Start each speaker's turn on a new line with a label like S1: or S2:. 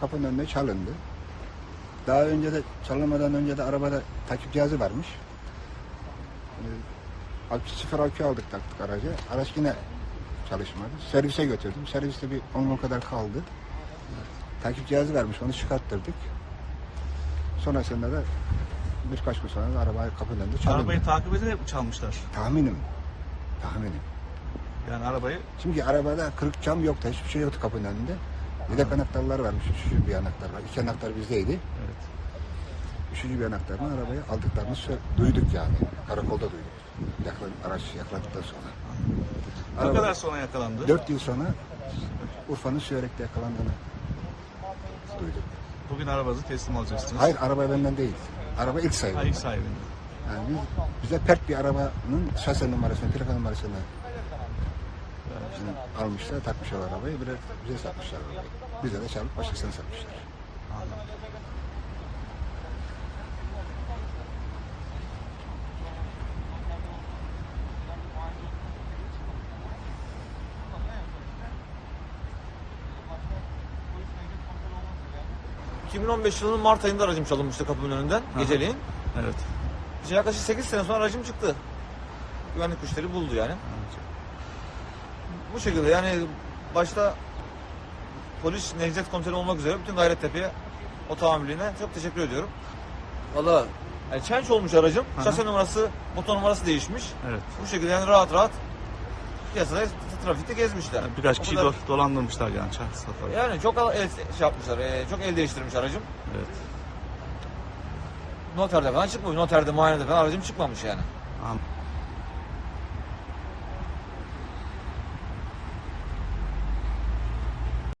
S1: kapının önüne çalındı. Daha önce de çalınmadan önce de arabada takip cihazı varmış. Akü sıfır akü aldık taktık araca. Araç yine çalışmadı. Servise götürdüm. Serviste bir 10 gün kadar kaldı. Takip cihazı vermiş onu çıkarttırdık. Sonrasında da birkaç gün sonra da araba kapının önünde çalındı.
S2: Arabayı takip ederek mi çalmışlar?
S1: Tahminim. Tahminim.
S2: Yani arabayı
S1: Çünkü arabada kırık cam yoktu. Hiçbir şey yoktu kapının önünde. Yedek anahtarlar varmış. Üçüncü bir anahtar var. İki anahtar bizdeydi.
S2: evet.
S1: Üçüncü bir anahtarını arabaya aldıklarını duyduk yani. Karakolda duyduk. Yaklan, araç yaklandıktan sonra.
S2: Ne
S1: Araba-
S2: kadar sonra yakalandı?
S1: Dört yıl sonra Urfa'nın Sürek'te yakalandığını duyduk.
S2: Bugün arabanızı teslim alacaksınız.
S1: Hayır araba benden değil. Araba ilk sahibi.
S2: Hayır sahibinde.
S1: Yani biz, bize pert bir arabanın şase numarasını, plaka numarasını Bizim almışlar, takmışlar arabayı, bize, bize satmışlar arabayı. Bize de çalıp başkasına satmışlar.
S2: Anladım.
S3: Hı. 2015 yılının Mart ayında aracım çalınmıştı kapımın önünden geceliğin.
S2: Evet.
S3: İşte yaklaşık 8 sene sonra aracım çıktı. Güvenlik güçleri buldu yani. Bu şekilde yani başta polis Necdet komiseri olmak üzere bütün Gayrettepe'ye o tahammülüne çok teşekkür ediyorum. Valla yani change olmuş aracım.
S2: Hı hı.
S3: Şase numarası, motor numarası değişmiş.
S2: Evet.
S3: Bu şekilde yani rahat rahat piyasada trafikte gezmişler.
S2: Yani birkaç kişi
S3: kadar-
S2: do- dolandırmışlar yani safari.
S3: Yani çok el, şey yapmışlar, e, çok el değiştirmiş aracım.
S2: Evet.
S3: Noterde falan çıkmıyor. Noterde, muayenede falan aracım çıkmamış yani.
S2: Anladım.